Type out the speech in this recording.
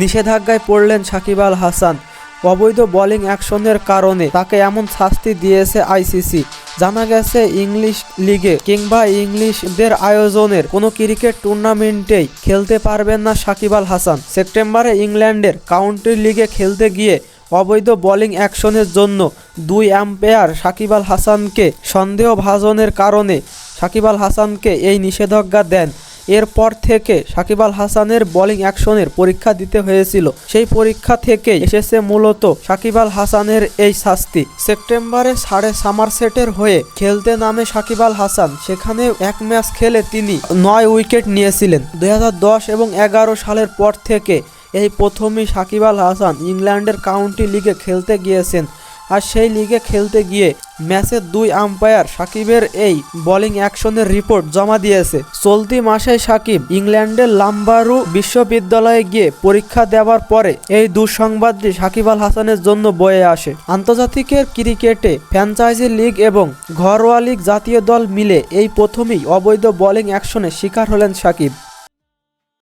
নিষেধাজ্ঞায় পড়লেন সাকিব আল হাসান। অবৈধ বোলিং অ্যাকশনের কারণে তাকে এমন শাস্তি দিয়েছে আইসিসি। জানা গেছে, ইংলিশ লিগে কিংবা ইংলিশদের আয়োজনের কোনো ক্রিকেট টুর্নামেন্টেই খেলতে পারবেন না সাকিব আল হাসান। সেপ্টেম্বরে ইংল্যান্ডের কাউন্টি লিগে খেলতে গিয়ে অবৈধ বোলিং অ্যাকশনের জন্য দুই আম্পায়ার সাকিব আল হাসানকে সন্দেহভাজনের কারণে সাকিব আল হাসানকে এই নিষেধাজ্ঞা দেন। এরপর থেকে সাকিব আল হাসানের বোলিং অ্যাকশনের পরীক্ষা দিতে হয়েছিল। সেই পরীক্ষা থেকে এসেছে মূলত সাকিব আল হাসানের এই শাস্তি। সেপ্টেম্বরে সাড়ে সামারসেটের হয়ে খেলতে নামে সাকিব আল হাসান। সেখানে এক ম্যাচ খেলে তিনি নয় উইকেট নিয়েছিলেন। দু হাজার দশ এবং এগারো সালের পর থেকে এই প্রথমই সাকিব আল হাসান ইংল্যান্ডের কাউন্টি লিগে খেলতে গিয়েছেন। আর সেই লিগে খেলতে গিয়ে ম্যাচের দুই আম্পায়ার সাকিবের এই বোলিং অ্যাকশনের রিপোর্ট জমা দিয়েছে। চলতি মাসে সাকিব ইংল্যান্ডের লাম্বারু বিশ্ববিদ্যালয়ে গিয়ে পরীক্ষা দেওয়ার পরে এই দুঃসংবাদটি সাকিব আল হাসানের জন্য বয়ে আসে। আন্তর্জাতিকের ক্রিকেটে ফ্র্যাঞ্চাইজি লিগ এবং ঘরোয়া লিগ জাতীয় দল মিলে এই প্রথমেই অবৈধ বোলিং অ্যাকশনের শিকার হলেন সাকিব।